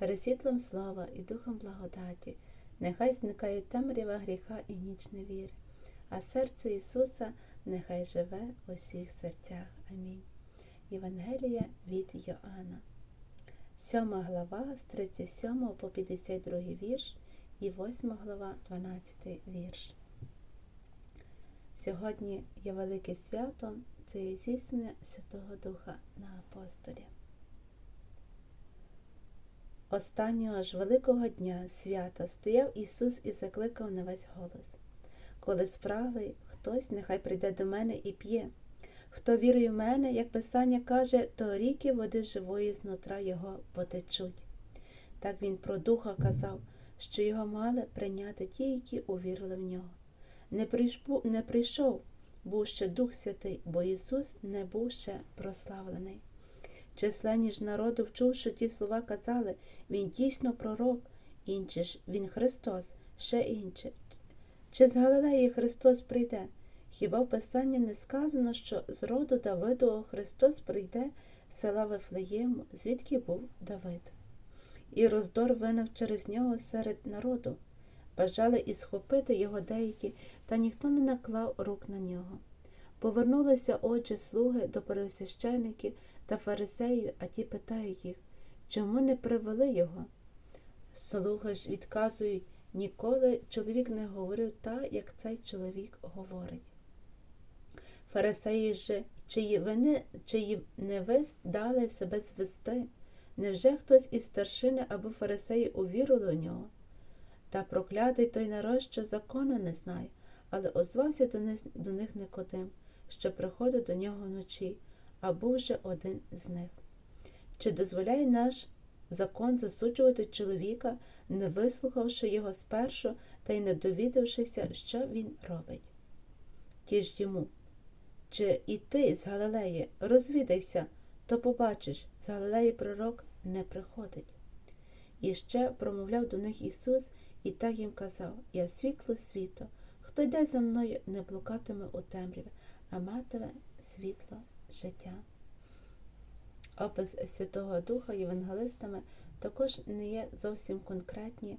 Перед світлом слова і духом благодаті, нехай зникає темрява гріха і ніч невіри, а серце Ісуса нехай живе у всіх серцях. Амінь. Євангелія від Йоанна, 7 глава з 37 по 52 вірш і 8 глава, 12 вірш. Сьогодні є велике свято, це є здійснення Святого Духа на апостолі. Останнього ж великого дня свята стояв Ісус і закликав на весь голос. Коли спраглий, хтось нехай прийде до мене і п'є. Хто вірує в мене, як Писання каже, то ріки води живої знутра його потечуть. Так він про духа казав, що його мали прийняти ті, які увірили в нього. Не, прийшов, не прийшов, був ще Дух Святий, бо Ісус не був ще прославлений. Численні ж народу, вчувши ті слова, казали, він дійсно пророк, інші ж він Христос, ще інші. Чи з Галилеї Христос прийде? Хіба в Писанні не сказано, що з роду Давидового Христос прийде з села Вифлеєму, звідки був Давид? І роздор виник через нього серед народу. Бажали і схопити його деякі, та ніхто не наклав рук на нього. Повернулися отже слуги до первосвящеників та фарисеїв, а ті питають їх, чому не привели його? Слуги ж відказують, ніколи чоловік не говорив так, як цей чоловік говорить. Фарисеї ж, чиї вини, чиї не ви дали себе звести, невже хтось із старшини або фарисеї увірили у нього? Та проклятий той народ, що закону не знає, але озвався до них, Никодим, що приходив до нього вночі, а був же один з них. Чи дозволяє наш закон засуджувати чоловіка, не вислухавши його спершу та й не довідавшися, що він робить? Ті ж йому, чи і ти з Галилеї розвідайся, то побачиш, з Галилеї пророк не приходить. І ще промовляв до них Ісус і так їм казав: Я світло світу, хто йде за мною, не блукатиме у темряві, а матиме світло життя. Опис Святого Духа євангелистами також не є зовсім конкретні,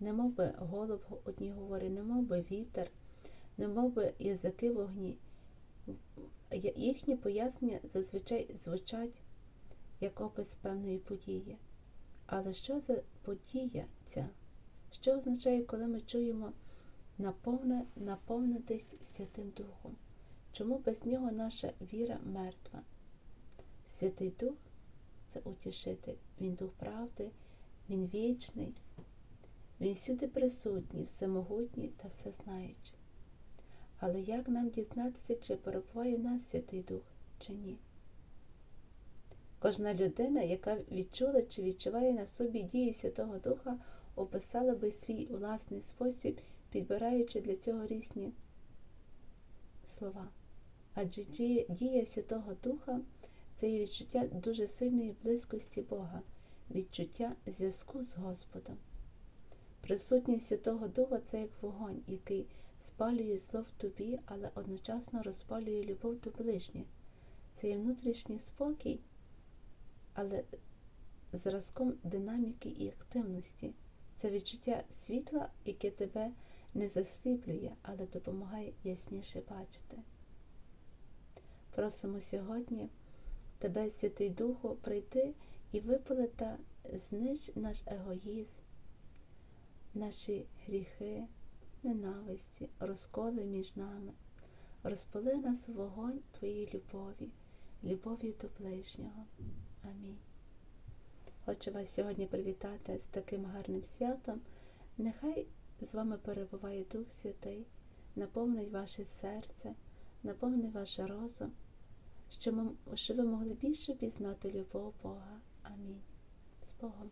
не мов би голуб одні говорить, не мов би вітер, не мов би язики вогні. Їхні пояснення зазвичай звучать як опис певної події. Але що за подія ця? Що означає, коли ми чуємо наповнитись Святим Духом? Чому без нього наша віра мертва? Святий Дух це утішитель, Він дух правди, Він вічний, Він всюди присутній, всемогутній та всезнаючий. Але як нам дізнатися, чи перебуває нас Святий Дух, чи ні? Кожна людина, яка відчула чи відчуває на собі дію Святого Духа, описала би свій власний спосіб, підбираючи для цього різні слова. Адже дія Святого Духа це є відчуття дуже сильної близькості Бога, відчуття зв'язку з Господом. Присутність Святого Духа це як вогонь, який спалює зло в тобі, але одночасно розпалює любов до ближніх. Це є внутрішній спокій, але зразком динаміки і активності. Це відчуття світла, яке тебе не засліплює, але допомагає ясніше бачити. Просимо сьогодні тебе, Святий Духу, прийти і випалити знищ наш егоїзм, наші гріхи, ненависті, розколи між нами. Розпали нас вогонь Твоєї любові, любов'ю до ближнього. Амінь. Хочу вас сьогодні привітати з таким гарним святом. Нехай з вами перебуває Дух Святий, наповнить ваше серце, наповнить ваш розум, щоб ви могли більше пізнати любов Бога. Амінь. З Богом.